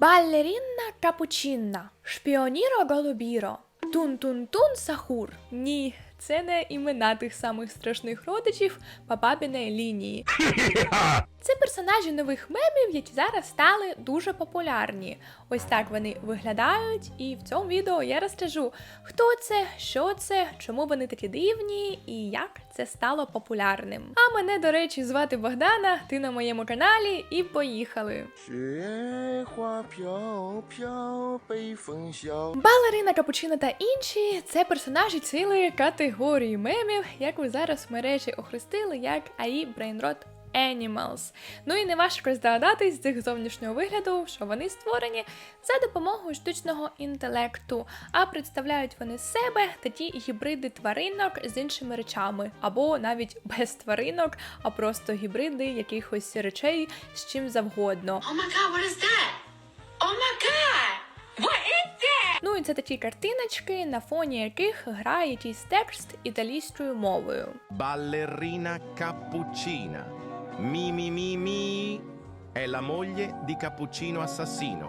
Балерінна капучинна, шпіоніро голубіро, тун-тун-тун сахур. Ні, це не імена тих самих страшних родичів по папіній лінії. Це персонажі нових мемів, які зараз стали дуже популярні. Ось так вони виглядають, і в цьому відео я розкажу, хто це, що це, чому вони такі дивні і як це стало популярним. А мене, до речі, звати Богдана, ти на моєму каналі, і поїхали. Балерина Капучино та інші це персонажі цілої категорії мемів, як ви зараз в мережі охрестили як AI Brainrot Animals. Ну і не важко здогадатись з їх зовнішнього вигляду, що вони створені за допомогою штучного інтелекту, а представляють вони себе та ті гібриди тваринок з іншими речами, або навіть без тваринок, а просто гібриди якихось речей з чим завгодно. Oh my god, what is that? Oh my god! What is that? Ну і це такі картиночки, на фоні яких грає якийсь текст італійською мовою. Балерина Cappuccina. Мі мі mi mi è la moglie di Cappuccino Assassino.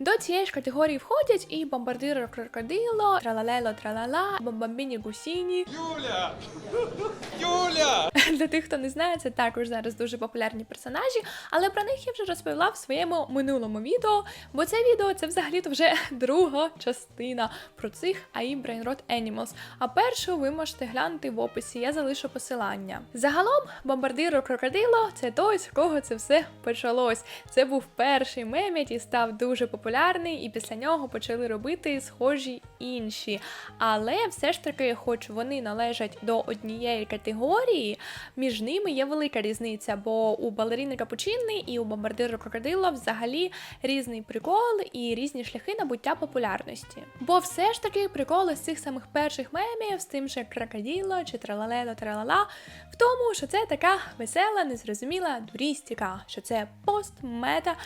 До цієї ж категорії входять і бомбардиро крокодило, тралалело тралала, бомбамбіні гусіні. Юля! Юля! Для тих, хто не знає, це також зараз дуже популярні персонажі, але про них я вже розповіла в своєму минулому відео, бо це відео це взагалі-то вже друга частина про цих AI Brainrot Animals. А першу ви можете глянути в описі, я залишу посилання. Загалом, бомбардиро крокодило це той, з кого це все почалось. Це був перший мем, який став дуже популярний, і після нього почали робити схожі інші. Але все ж таки, хоч вони належать до однієї категорії, між ними є велика різниця, бо у балеріни Капучини і у бомбардиру Крокодило взагалі різний прикол і різні шляхи набуття популярності. Бо все ж таки приколи з цих самих перших мемів, з тим же крокодило чи тралалело тралала, в тому, що це така весела, незрозуміла дурістика, що це пост, мета,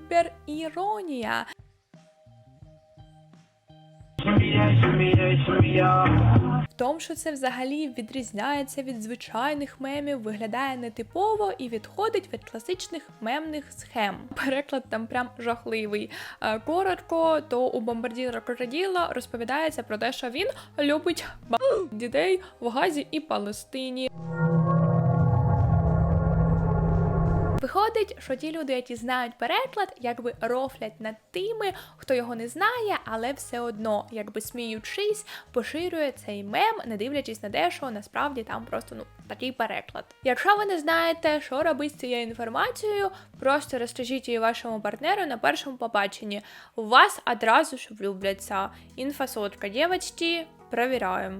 гіпер-пупер іронія. В тому, що це взагалі відрізняється від звичайних мемів, виглядає нетипово і відходить від класичних мемних схем. Переклад там прям жахливий. Е, Коротко, то у бомбардіра крокоділа розповідається про те, що він любить дітей в Газі і Палестині. Виходить, що ті люди, які знають переклад, якби рофлять над тими, хто його не знає, але все одно, якби сміючись, поширює цей мем, не дивлячись на те, що насправді там просто ну такий переклад. Якщо ви не знаєте, що робити з цією інформацією, просто розкажіть її вашому партнеру на першому побаченні. У вас одразу ж влюбляться. Інфосотка, дівчатки, провіряємо.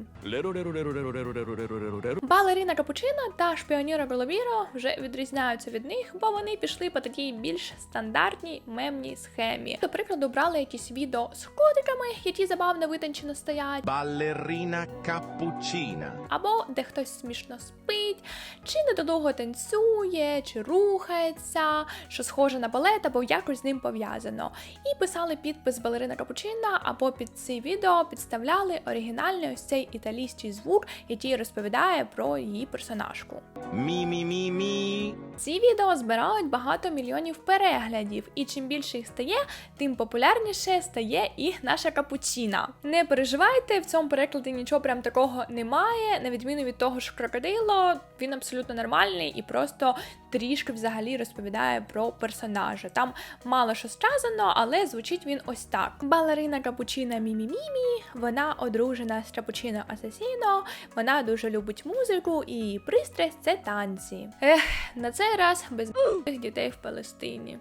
Балеріна Капучино та Шпіоніро Голобіро вже відрізняються від них, бо вони пішли по такій більш стандартній мемній схемі. До прикладу, брали якісь відео з котиками, які забавно витончено стоять, Ballerina Cappuccina. або де хтось смішно спить, чи недолуго танцює, чи рухається, що схоже на балет, або якось з ним пов'язано. І писали підпис балерина Капучино, або під ці відео підставляли оригінальний ось цей італійський звук, який розповідає про її персонажку. Mi. Ці відео збирають багато мільйонів переглядів, і чим більше їх стає, тим популярніше стає і наша капучина. Не переживайте, в цьому перекладі нічого прям такого немає, на відміну від того ж крокодило, він абсолютно нормальний і просто трішки взагалі розповідає про персонажа. Там мало що сказано, але звучить він ось так: балерина капучина Мімі-Мімі, вона одружена з Чапучино Асасіно, вона дуже любить музику і її пристрасть це танці. Ех, на цей раз без дітей в Палестині.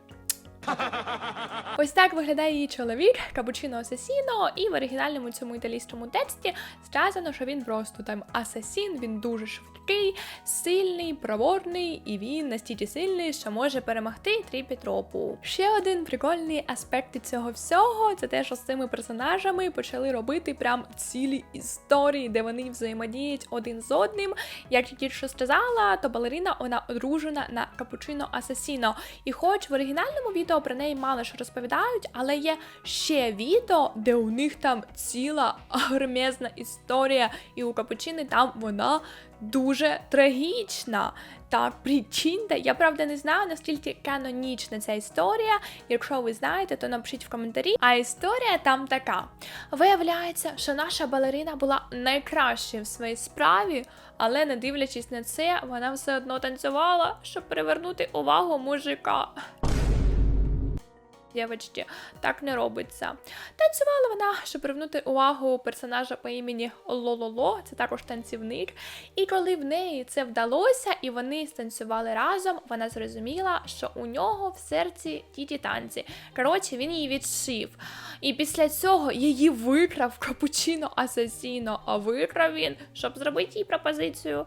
Ось так виглядає її чоловік, капучино Асасіно, і в оригінальному цьому італійському тексті сказано, що він просто там асасін, він дуже швидкий, сильний, проворний, і він настільки сильний, що може перемогти Тріпітропу. Ще один прикольний аспект цього всього це те, що з цими персонажами почали робити прям цілі історії, де вони взаємодіють один з одним. Як тільки що сказала, то балерина вона одружена на капучино Асасіно. І хоч в оригінальному відео відео про неї мало що розповідають, але є ще відео, де у них там ціла агромезна історія, і у Капучини там вона дуже трагічна. Так, причинте. Я правда не знаю, наскільки канонічна ця історія. Якщо ви знаєте, то напишіть в коментарі. А історія там така: виявляється, що наша балерина була найкращою в своїй справі, але не дивлячись на це, вона все одно танцювала, щоб привернути увагу мужика. Дівчатки, так не робиться. Танцювала вона, щоб привернути увагу персонажа по імені Лололо, це також танцівник. І коли в неї це вдалося, і вони станцювали разом, вона зрозуміла, що у нього в серці ті ті танці. Коротше, він її відшив. І після цього її викрав капучино Асасіно, а викрав він, щоб зробити їй пропозицію.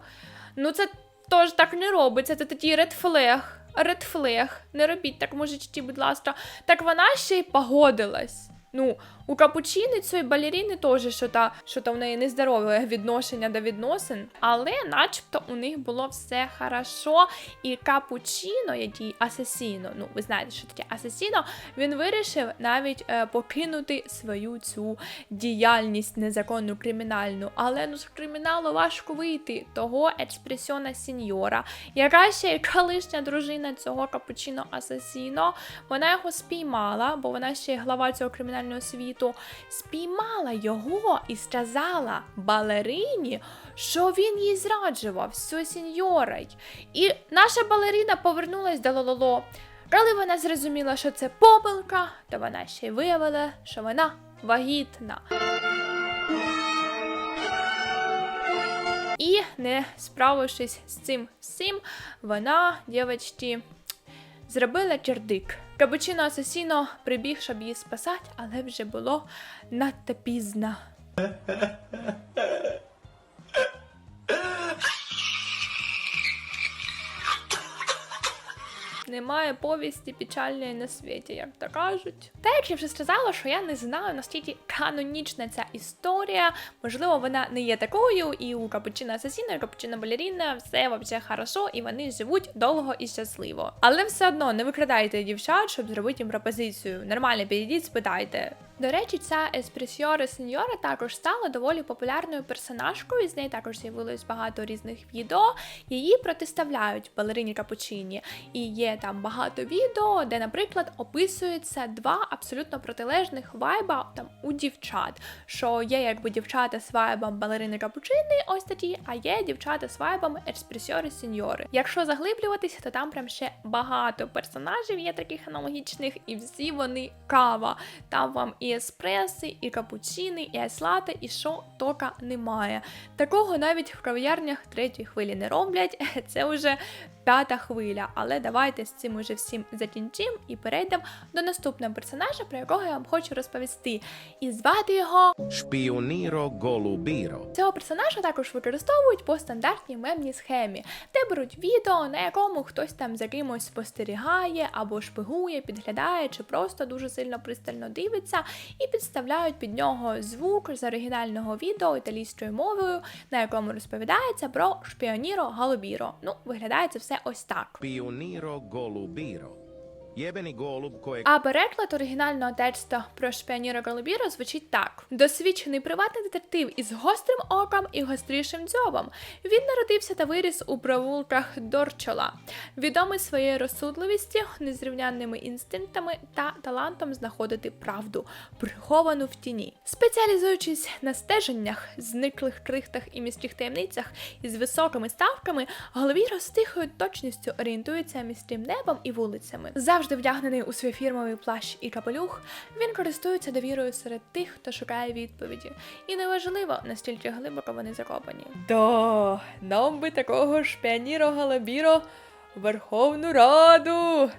Ну, це теж так не робиться, це такий редфлег. Редфлег. Не робіть так, мужички, будь ласка. Так вона ще й погодилась. Ну, у капучини цієї балеріни теж що та що то в неї нездорове відношення до відносин, але начебто у них було все хорошо. І капучино, який асасіно, ну ви знаєте, що таке асасіно, він вирішив навіть е, покинути свою цю діяльність незаконну кримінальну. Але ну з криміналу важко вийти того експресіона сіньора, яка ще й колишня дружина цього капучино асасіно. Вона його спіймала, бо вона ще й глава цього кримінального світу. Спіймала його і сказала балерині, що він їй зраджував, все сіньорой. І наша балерина повернулась до Лололо. Коли вона зрозуміла, що це помилка, то вона ще й виявила, що вона вагітна. І не справившись з цим всім, вона, дівчатки, зробила чердик. Капучино Асасіно прибіг, щоб її спасати, але вже було надто пізно. Немає повісті печальної на світі, як то кажуть. Та як я вже сказала, що я не знаю, наскільки канонічна ця історія. Можливо, вона не є такою, і у Капучино асасіна, і Капучино Балеріна все вообще хорошо, і вони живуть довго і щасливо. Але все одно не викрадайте дівчат, щоб зробити їм пропозицію. Нормально підійдіть, спитайте. До речі, ця еспресіора сеньора також стала доволі популярною персонажкою. З неї також з'явилось багато різних відео. Її протиставляють балерині Капучині. І є там багато відео, де, наприклад, описується два абсолютно протилежних вайба там у дівчат. Що є якби дівчата з вайбом балерини Капучини, ось такі, а є дівчата з вайбом еспресіори сеньори. Якщо заглиблюватися, то там прям ще багато персонажів є таких аналогічних, і всі вони кава. Там вам і еспреси, і капучини, і айслати, і що тока немає. Такого навіть в кав'ярнях третьої хвилі не роблять. Це вже п'ята хвиля. Але давайте з цим уже всім закінчимо і перейдемо до наступного персонажа, про якого я вам хочу розповісти. І звати його Spioniro Golubiro. Цього персонажа також використовують по стандартній мемній схемі, де беруть відео, на якому хтось там за кимось спостерігає або шпигує, підглядає, чи просто дуже сильно пристально дивиться, і підставляють під нього звук з оригінального відео італійською мовою, на якому розповідається про шпіоніро Галубіро. Ну, виглядає це все ось так. Піоніро Golubiro. А переклад оригінального тексту про шпіоніра Голубіро звучить так: досвідчений приватний детектив із гострим оком і гострішим дзьобом. Він народився та виріс у провулках Дорчола, відомий своєю розсудливістю, незрівнянними інстинктами та талантом знаходити правду, приховану в тіні. Спеціалізуючись на стеженнях, зниклих крихтах і міських таємницях із високими ставками, Голубіро з тихою точністю орієнтується між тим небом і вулицями. Завжди вдягнений у свій фірмовий плащ і капелюх, він користується довірою серед тих, хто шукає відповіді. І неважливо, настільки глибоко вони закопані. До нам би такого ж піаніро Галабіро Верховну Раду.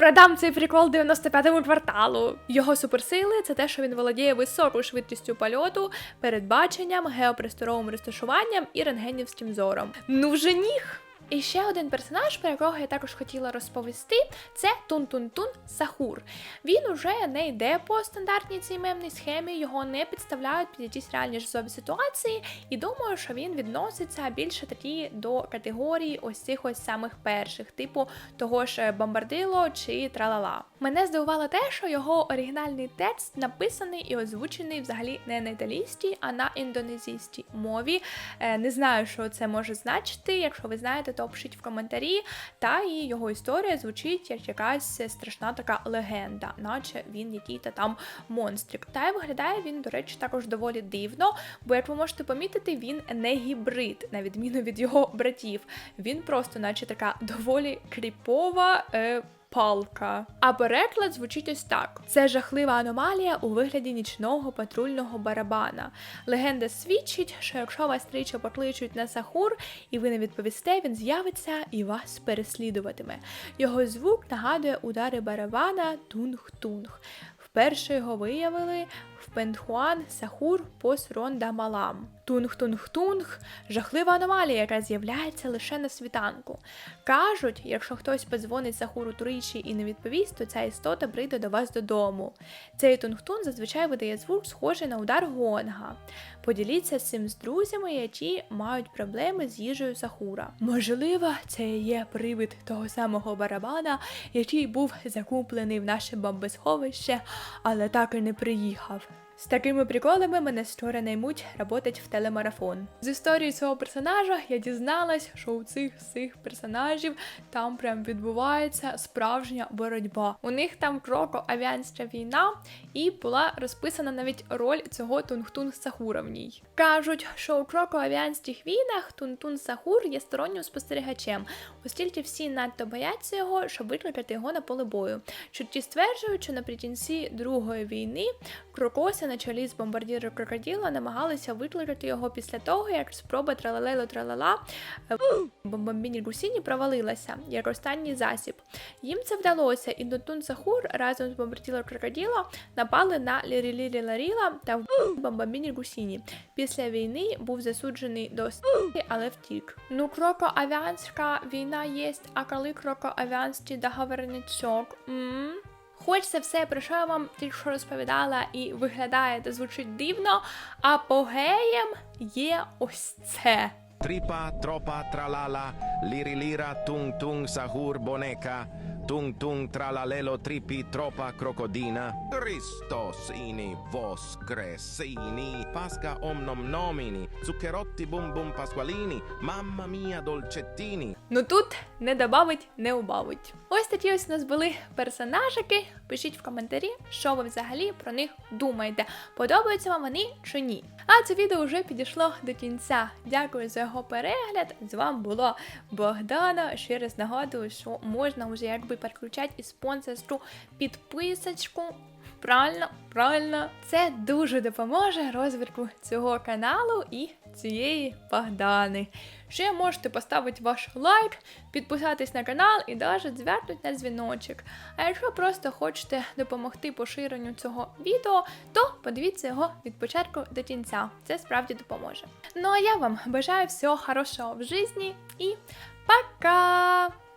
Продам цей прикол 95-му кварталу. Його суперсили це те, що він володіє високою швидкістю польоту, передбаченням, геопросторовим розташуванням і рентгенівським зором. Ну вже ніг! І ще один персонаж, про якого я також хотіла розповісти, це Тун-Тун-Тун Сахур. Він уже не йде по стандартній цій мемній схемі, його не підставляють під якісь реальні життєві ситуації, і думаю, що він відноситься більше такі до категорії ось цих ось самих перших, типу того ж Бомбардило чи Тралала. Мене здивувало те, що його оригінальний текст написаний і озвучений взагалі не на італійській, а на індонезійській мові. Е, Не знаю, що це може значити. Якщо ви знаєте, то пишіть в коментарі. Та і його історія звучить як якась страшна така легенда, наче він який-то там монстрик. Та й виглядає він, до речі, також доволі дивно, бо як ви можете помітити, він не гібрид, на відміну від його братів. Він просто, наче така доволі кріпова. Е, Палка. А переклад звучить ось так: це жахлива аномалія у вигляді нічного патрульного барабана. Легенда свідчить, що якщо вас тричі покличуть на сахур, і ви не відповісте, він з'явиться і вас переслідуватиме. Його звук нагадує удари барабана тунг-тунг. Вперше його виявили Пентхуан Сахур Посронда Малам. Тунг-тунг-тунг жахлива аномалія, яка з'являється лише на світанку. Кажуть, якщо хтось подзвонить Сахуру тричі і не відповість, то ця істота прийде до вас додому. Цей тунгтун зазвичай видає звук, схожий на удар гонга. Поділіться цим з друзями, які мають проблеми з їжею Сахура. Можливо, це є привид того самого барабана, який був закуплений в наше бомбосховище, але так і не приїхав. З такими приколами мене скоро наймуть работать в телемарафон. З історії цього персонажа я дізналась, що у цих всіх персонажів там прям відбувається справжня боротьба. У них там кроко-авіанська війна, і була розписана навіть роль цього Тунгтун Сахура в ній. Кажуть, що у кроко-авіанських війнах Тунтун Сахур є стороннім спостерігачем, оскільки всі надто бояться його, щоб викликати його на поле бою. Чутки стверджують, що наприкінці Другої війни Крокоси на чолі з бомбардіром крокоділа намагалися викликати його після того, як спроба тралалело тралала е, бомбомбіні Гусіні провалилася як останній засіб. Їм це вдалося, і Дотун Сахур разом з бомбардіром крокоділа напали на Лірілірі Ларіла та вбили бомбомбіні Гусіні. Після війни був засуджений до смерті, але втік. Ну, кроко-авіанська війна є, а коли кроко-авіанський договорничок? М? Хоч це все, про що я вам тільки що розповідала, і виглядає та звучить дивно, апогеєм є ось це. Тріпа, тропа, тралала, лірі-ліра, тунг-тунг, сагур, boneca, tung tung tralalelo, tripi, tropa, crocodina. Christos ini voskresini, pasca omnom nomini, zuccherotti bum bum pasqualini, mamma mia dolcettini. Ну тут не добавить, не убавить. Ось такі ось у нас були персонажики. Пишіть в коментарі, що ви взагалі про них думаєте. Подобаються вам вони чи ні. А це відео вже підійшло до кінця. Дякую за його перегляд. З вами було Богдана. Ще раз нагадую, що можна вже якби переключати і спонсорську підписочку. Правильно, правильно, це дуже допоможе розвитку цього каналу і цієї Богдани. Ще можете поставити ваш лайк, підписатись на канал і навіть звернути на дзвіночок. А якщо просто хочете допомогти поширенню цього відео, то подивіться його від початку до кінця. Це справді допоможе. Ну а я вам бажаю всього хорошого в житті і пока!